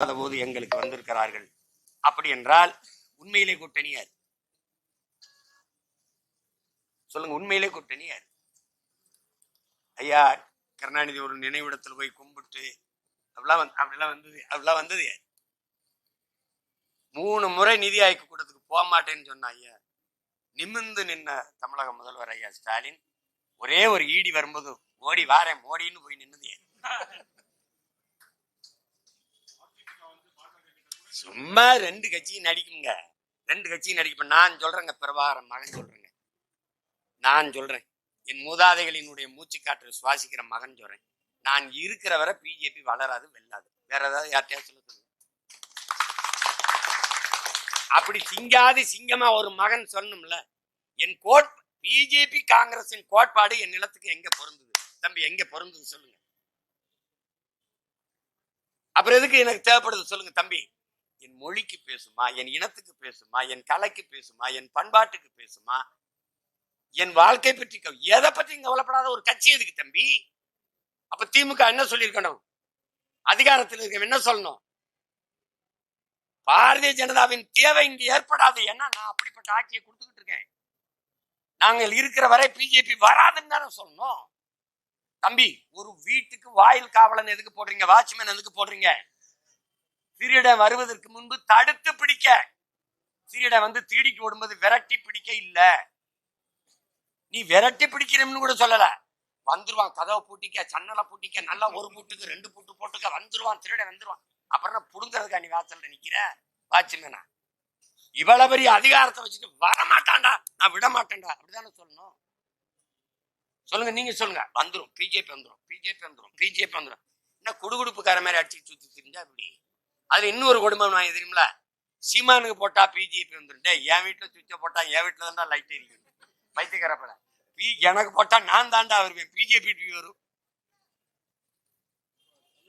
இல்லாத போது எங்களுக்கு வந்திருக்கிறார்கள். அப்படி என்றால் உண்மையிலே கூட்டணி யார் சொல்லுங்க உண்மையிலே கூட்டணி யார் ஐயா கருணாநிதி ஒரு நினைவிடத்தில் போய் கும்பிட்டு அப்படிலாம் வந்து அப்படிலாம் வந்தது அப்படிலாம் வந்தது யார்? மூணு முறை நிதி ஆய்வு கூட்டத்துக்கு போக மாட்டேன்னு சொன்ன ஐயா நிமிர்ந்து நின்ன தமிழக முதல்வர் ஐயா ஸ்டாலின் ஒரே ஒரு ஈடி வரும்போது ஓடி வாரேன் மோடின்னு போய் நின்னது சும்மா ரெண்டு கட்சியும் நடிக்குங்க. ரெண்டு கட்சியும் நடிக்கும். நான் சொல்றேங்க பிரபாகரன் மகன் சொல்றேங்க. நான் சொல்றேன். என் மூதாதைகளினுடைய மூச்சு காற்று சுவாசிக்கிற மகன் சொல்றேன். நான் இருக்கிற வரை பிஜேபி வளராது வெல்லாது. வேற ஏதாவது யார்கிட்டயா சொல்ல சொல்லுங்க. அப்படி சிங்காதி சிங்கமா ஒரு மகன் சொல்லணும்ல. என் கோட் பிஜேபி காங்கிரசின் கோட்பாடு என் நிலத்துக்கு எங்க பொருந்தது? தம்பி எங்க பொருந்தது சொல்லுங்க. அப்புறம் எதுக்கு எனக்கு தேவைப்படுது சொல்லுங்க தம்பி? என் மொழிக்கு பேசுமா என் இனத்துக்கு பேசுமா என் கலைக்கு பேசுமா என் பண்பாட்டுக்கு பேசுமா? என் வாழ்க்கை பற்றி எதை பற்றியும் கவலைப்படாத ஒரு கட்சி எதுக்கு தம்பி? அப்ப திமுக என்ன சொல்லியிருக்கணும்? அதிகாரத்தில் இருக்க என்ன சொல்லணும்? பாரதிய ஜனதாவின் தேவை இங்கு ஏற்படாது. ஏன்னா நான் அப்படிப்பட்ட ஆட்சியை கொடுத்துக்கிட்டு இருக்கேன். நாங்கள் இருக்கிற வரை பிஜேபி வராதுன்னு தானே சொல்லணும். தம்பி ஒரு வீட்டுக்கு வாயில் காவலன் எதுக்கு போடுறீங்க? வாட்ச்மேன் எதுக்கு போடுறீங்க? திருடன் வருவதற்கு முன்பு தடுத்து பிடிக்க. திருடன் வந்து திருடிக்கு ஓடும்போது விரட்டி பிடிக்க இல்ல. நீ விரட்டி பிடிக்கிறோம்னு கூட சொல்லல. வந்துருவான் கதவை பூட்டிக்க சன்னலை பூட்டிக்க நல்லா ஒரு பூட்டுக்கு ரெண்டு பூட்டு போட்டுக்க வந்துருவான் திருடன் வந்துருவான். அப்புறம் புடுங்கிறதுக்கா நீ வாசல்ல நிக்கிற? வாட்ச்மேனா? இவ்வளவு பெரிய அதிகாரத்தை வச்சுட்டு வரமாட்டான்டா. நான் விட மாட்டேன்டா அப்படிதானே சொல்லணும். சொல்லுங்க நீங்க சொல்லுங்க. வந்துரும். பிஜேபி வந்துடும் பிஜேபி வந்துரும். பிஜேபி வந்துடும் என்ன குடுகுடுப்புக்கார மாதிரி அடிச்சு சுத்தி தெரிஞ்சா இப்படி? அதுல இன்னொரு குடும்பம் நான் தெரியுமில சீமானுக்கு போட்டா பிஜேபி வந்துருண்டே என் வீட்டுல சுவிட்ச போட்டா என் வீட்டுல தான் லைட் எரியும் பைத்தியக்காரப்பட. பி எனக்கு போட்டா நான் தாண்டா வருவேன். பிஜேபி வரும்.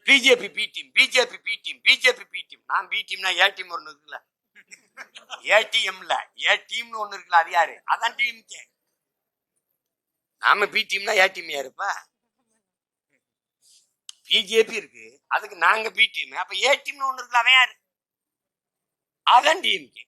BJP B team BJP B team BJP B team நான் பி டீம்னா ஏ டீம் ஒன்று இருக்குல்ல? ஏடிஎம்ல ஏ டீம்னு ஒன்று இருக்குல்ல அது யாரு? அதான் டீம் கே நாம பி டீம்னா ஏ டீம் யாருப்பா பிஜேபி இருக்கு. அதுக்கு நாங்க பி டீம் அப்ப ஏ டீம்னு ஒண்ணு இருக்குல்ல அவன் யாரு? அதான் டிஎம்கே